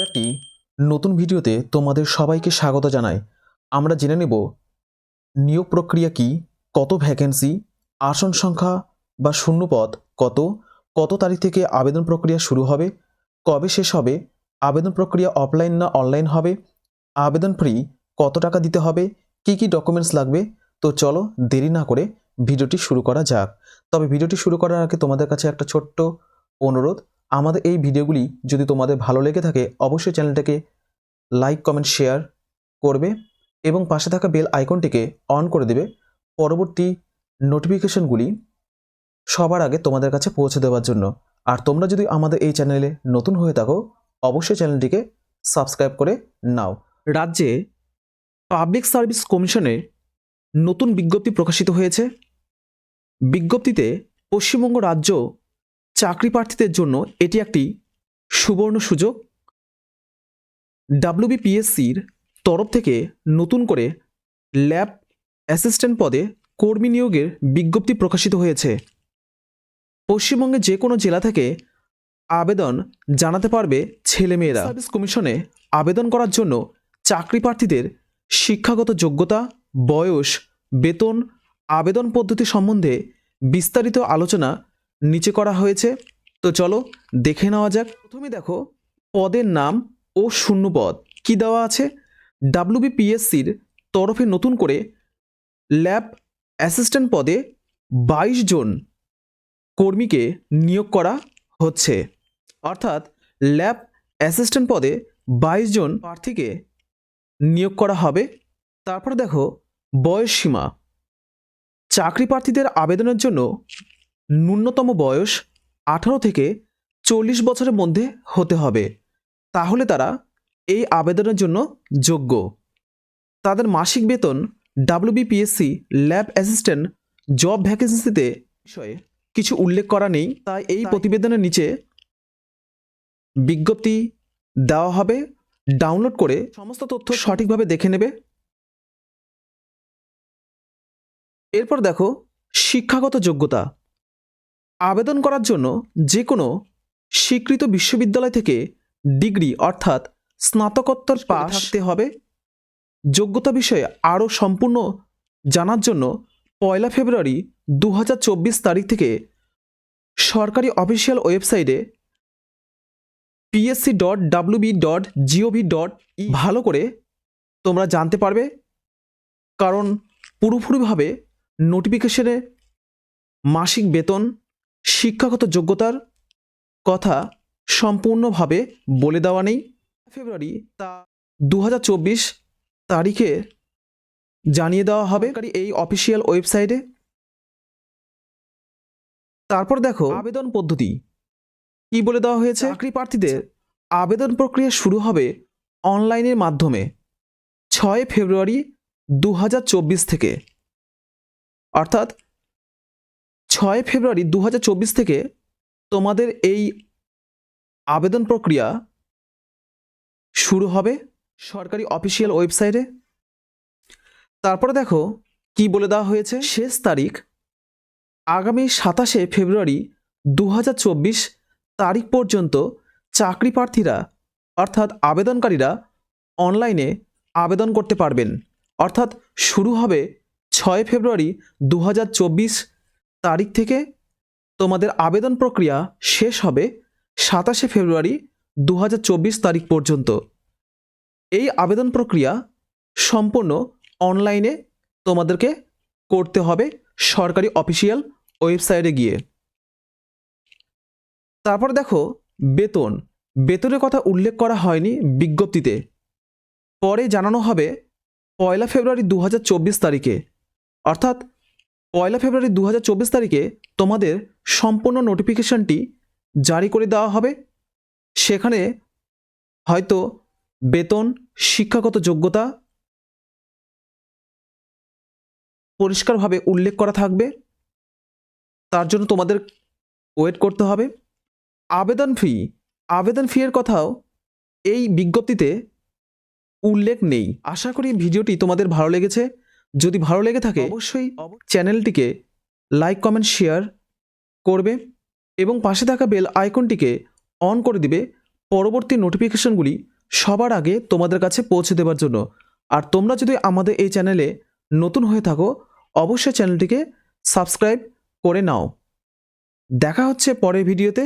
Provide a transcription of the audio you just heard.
একটি নতুন ভিডিওতে তোমাদের সবাইকে স্বাগত জানাই। আমরা জেনে নেব, নিয়োগ প্রক্রিয়া কি, কত ভ্যাকেন্সি আসন সংখ্যা বা শূন্যপদ কত কত তারিখ থেকে আবেদন প্রক্রিয়া শুরু হবে, কবে শেষ হবে, আবেদন প্রক্রিয়া অফলাইন না অনলাইন হবে, আবেদন ফ্রি কত টাকা দিতে হবে, কি কি ডকুমেন্টস লাগবে, তো চলো দেরি না করে ভিডিওটি শুরু করা যাক। তবে ভিডিওটি শুরু করার আগে তোমাদের কাছে একটা ছোট্ট অনুরোধ আমাদের এই ভিডিওগুলি যদি তোমাদের ভালো লেগে থাকে, অবশ্যই চ্যানেলটাকে লাইক, কমেন্ট, শেয়ার করবে এবং পাশে থাকা বেল আইকনটিকে অন করে দেবে। পরবর্তী নোটিফিকেশনগুলি সবার আগে তোমাদের কাছে পৌঁছে দেওয়ার জন্য। আর তোমরা যদি আমাদের এই চ্যানেলে নতুন হয়ে থাকো, অবশ্যই চ্যানেলটিকে সাবস্ক্রাইব করে নাও। রাজ্যে পাবলিক সার্ভিস কমিশনের নতুন বিজ্ঞপ্তি প্রকাশিত হয়েছে। বিজ্ঞপ্তিতে পশ্চিমবঙ্গ রাজ্য চাকরি প্রার্থীদের জন্য এটি একটি সুবর্ণ সুযোগ। ডাব্লিউবিপিএসসির তরফ থেকে নতুন করে ল্যাব অ্যাসিস্ট্যান্ট পদে কর্মী নিয়োগের বিজ্ঞপ্তি প্রকাশিত হয়েছে। পশ্চিমবঙ্গে যে কোনো জেলা থেকে আবেদন জানাতে পারবে ছেলেমেয়েরা। সার্ভিস কমিশনে আবেদন করার জন্য চাকরি প্রার্থীদের শিক্ষাগত যোগ্যতা, বয়স, বেতন, আবেদন পদ্ধতি সম্বন্ধে বিস্তারিত আলোচনা নিচে করা হয়েছে। তো চলো দেখে নেওয়া যাক। প্রথমে দেখো, পদের নাম ও শূন্য পদ কি দেওয়া আছে? ডাব্লিউবিপিএসসির তরফে নতুন করে ল্যাব অ্যাসিস্ট্যান্ট পদে বাইশ জন কর্মীকে নিয়োগ করা হচ্ছে। অর্থাৎ ল্যাব অ্যাসিস্ট্যান্ট পদে বাইশ জন প্রার্থীকে নিয়োগ করা হবে। তারপর দেখো বয়স সীমা চাকরি প্রার্থীদের আবেদনের জন্য ন্যূনতম বয়স আঠারো থেকে চল্লিশ বছরের মধ্যে হতে হবে। তাহলে তারা এই আবেদনের জন্য যোগ্য। তাদের মাসিক বেতন ডাব্লিউবিপিএসসি ল্যাব অ্যাসিস্ট্যান্ট জব ভ্যাকেন্সিতে বিষয়ে কিছু উল্লেখ করা নেই। তাই এই প্রতিবেদনের নিচে বিজ্ঞপ্তি দেওয়া হবে। ডাউনলোড করে সমস্ত তথ্য সঠিকভাবে দেখে নেবে। এরপর দেখো শিক্ষাগত যোগ্যতা। আবেদন করার জন্য যে কোনো স্বীকৃত বিশ্ববিদ্যালয় থেকে ডিগ্রি অর্থাৎ স্নাতকোত্তর পাস থাকতে হবে। যোগ্যতা বিষয়ে আরও সম্পূর্ণ জানার জন্য পয়লা ফেব্রুয়ারি দু হাজার চব্বিশ তারিখ থেকে সরকারি অফিসিয়াল ওয়েবসাইটে PSC dot WB dot GOV dot ভালো করে তোমরা জানতে পারবে। কারণ পুরোপুরিভাবে নোটিফিকেশনে মাসিক বেতন শিক্ষাগত যোগ্যতার কথা সম্পূর্ণভাবে বলে দেওয়া নেই। ফেব্রুয়ারি তা দু হাজার চব্বিশ তারিখে জানিয়ে দেওয়া হবে। এই অফিসিয়াল ওয়েবসাইটে। তারপর দেখো আবেদন পদ্ধতি। কি বলে দেওয়া হয়েছে? চাকরি প্রার্থীদের আবেদন প্রক্রিয়া শুরু হবে অনলাইনের মাধ্যমে ছয় ফেব্রুয়ারি দু হাজার চব্বিশ থেকে। অর্থাৎ ছয় ফেব্রুয়ারি দু হাজার চব্বিশ থেকে তোমাদের এই আবেদন প্রক্রিয়া শুরু হবে সরকারি অফিসিয়াল ওয়েবসাইটে। তারপরে দেখো কি বলে দেওয়া হয়েছে। শেষ তারিখ আগামী সাতাশে ফেব্রুয়ারি দু হাজার চব্বিশ তারিখ পর্যন্ত চাকরি প্রার্থীরা অর্থাৎ আবেদনকারীরা অনলাইনে আবেদন করতে পারবেন। অর্থাৎ শুরু হবে ছয় ফেব্রুয়ারি দু হাজার চব্বিশ তারিখ থেকে তোমাদের আবেদন প্রক্রিয়া শেষ হবে সাতাশে ফেব্রুয়ারি দু হাজার চব্বিশ তারিখ পর্যন্ত। এই আবেদন প্রক্রিয়া সম্পূর্ণ অনলাইনে তোমাদেরকে করতে হবে সরকারি অফিসিয়াল ওয়েবসাইটে গিয়ে। তারপর দেখো, বেতন। বেতনের কথা উল্লেখ করা হয়নি বিজ্ঞপ্তিতে। পরে জানানো হবে পয়লা ফেব্রুয়ারি দু হাজার চব্বিশ তারিখে। অর্থাৎ পয়লা ফেব্রুয়ারি দু হাজার চব্বিশ তারিখে তোমাদের সম্পূর্ণ নোটিফিকেশনটি জারি করে দেওয়া হবে। সেখানে হয়তো বেতন, শিক্ষাগত যোগ্যতা পরিষ্কারভাবে উল্লেখ করা থাকবে। তার জন্য তোমাদের ওয়েট করতে হবে। আবেদন ফি আবেদন ফি এর কথাও এই বিজ্ঞপ্তিতে উল্লেখ নেই। আশা করি ভিডিওটি তোমাদের ভালো লেগেছে। যদি ভালো লেগে থাকে অবশ্যই চ্যানেলটিকে লাইক কমেন্ট শেয়ার করবে এবং পাশে থাকা বেল আইকনটিকে অন করে দিবে। পরবর্তী নোটিফিকেশনগুলি সবার আগে তোমাদের কাছে পৌঁছে দেওয়ার জন্য। আর তোমরা যদি আমাদের এই চ্যানেলে নতুন হয়ে থাকো অবশ্যই চ্যানেলটিকে সাবস্ক্রাইব করে নাও। দেখা হচ্ছে পরের ভিডিওতে।